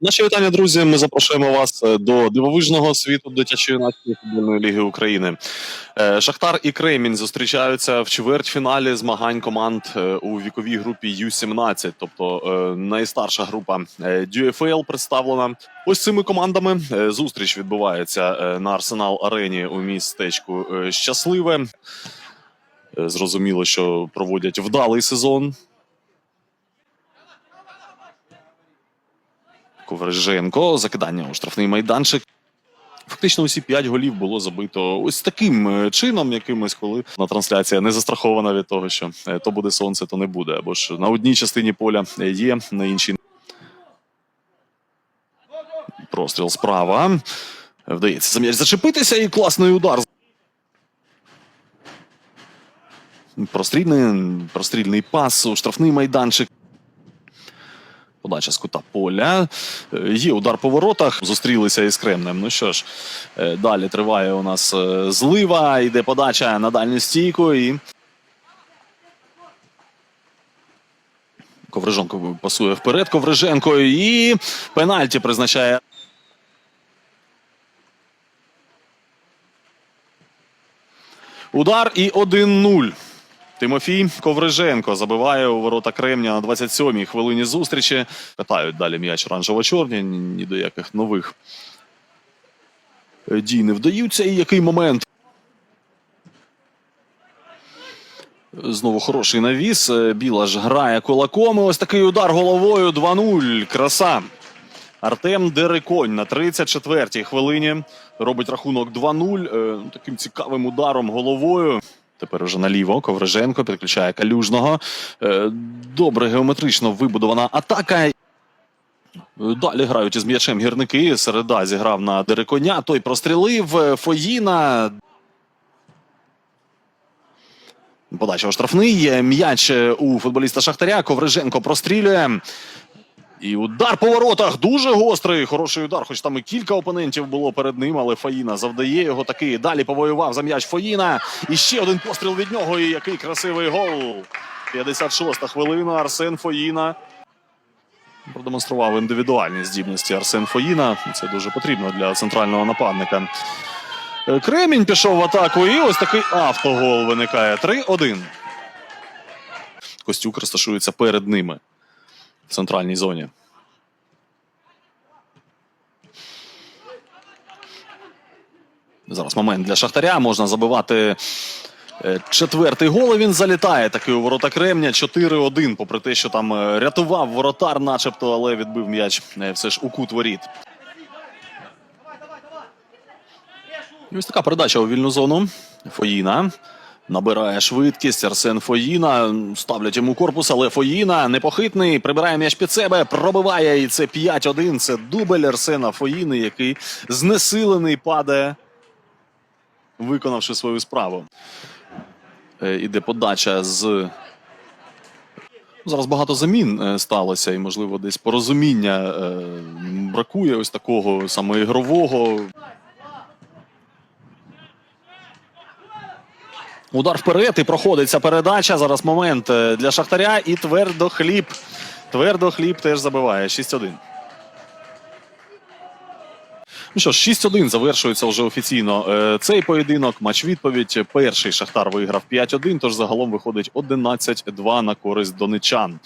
Наші вітання, друзі. Ми запрошуємо вас е, до дивовижного світу дитячої юнацької футбольної ліги України. Е, Шахтар і Кремінь зустрічаються в чвертьфіналі змагань команд е, у віковій групі Ю-17, тобто найстарша група е, представлена. Ось цими командами зустріч відбувається на Арсенал Арені у містечку Щасливе. Зрозуміло, що проводять вдалий сезон. Ковриженко, закидання у штрафний майданчик. Фактично усі п'ять голів було забито ось таким е, чином, якимось, коли на трансляція не застрахована від того, що е, то буде сонце, то не буде. Або ж на одній частині поля е, є, на іншій. Простріл справа. Вдається за м'яч зачепитися і класний удар. Прострільний, прострільний пас у штрафний майданчик. Подача з кута поля. Е, Є удар по воротах. Зустрілися із Кремнем. Ну що ж, е, далі триває у нас е, злива. Йде подача на дальню стійку. І Ковриженко пасує вперед. Ковриженко і пенальті призначає. Удар і 1-0. Тимофій Ковриженко забиває у ворота Кремня на 27-й хвилині зустрічі. Катають далі м'яч оранжево-чорні, ні, до яких нових е, дій не вдаються. І який момент? Знову хороший навіс. Е, Білаш грає кулаком. І ось такий удар головою 2-0. Краса. Артем Дереконь на 34-й хвилині робить рахунок 2-0. Е, Таким цікавим ударом головою. Тепер уже наліво Ковриженко підключає калюжного. Е, Добре геометрично вибудована атака. Е, Далі грають із м'ячем гірники. Середа зіграв на Дереконя. Той прострілив. Е, Фоїна. Подача у штрафний. М'яч у футболіста Шахтаря. Ковриженко прострілює. І удар по воротах дуже гострий. Хороший удар, хоч там і кілька опонентів було перед ним, але Фаїна завдає його таки. Далі повоював за м'яч Фаїна. І ще один постріл від нього. І який красивий гол. 56-та хвилина. Арсен Фоїна. Продемонстрував індивідуальні здібності Арсен Фоїна. Це дуже потрібно для центрального нападника. Е, Кремінь пішов в атаку, і ось такий автогол виникає. 3-1. Костюк розташується перед ними в центральній зоні. Зараз момент для Шахтаря. Можна забивати е, четвертий гол. Він залітає таки у ворота Кремня. 4-1, попри те, що там е, рятував воротар, начебто, але відбив м'яч е, все ж у кут воріт. І ось така передача у вільну зону. Фоїна. Набирає швидкість. Арсен Фоїна. Ставлять йому корпус, але Фоїна непохитний. Прибирає м'яч під себе, пробиває. І це 5-1. Це дубль Арсена Фоїни, який знесилений падає, виконавши свою справу. Е, Іде подача з. Зараз багато замін е, сталося, і, можливо, десь порозуміння е, бракує ось такого саме ігрового. Удар вперед і проходиться передача. Зараз момент е, для Шахтаря і твердо хліб. Твердо хліб теж забиває. 6-1. Ну що ж, 6-1 завершується вже офіційно е, цей поєдинок. Матч відповідь. Перший Шахтар виграв 5-1, тож загалом виходить 11-2 на користь донечан.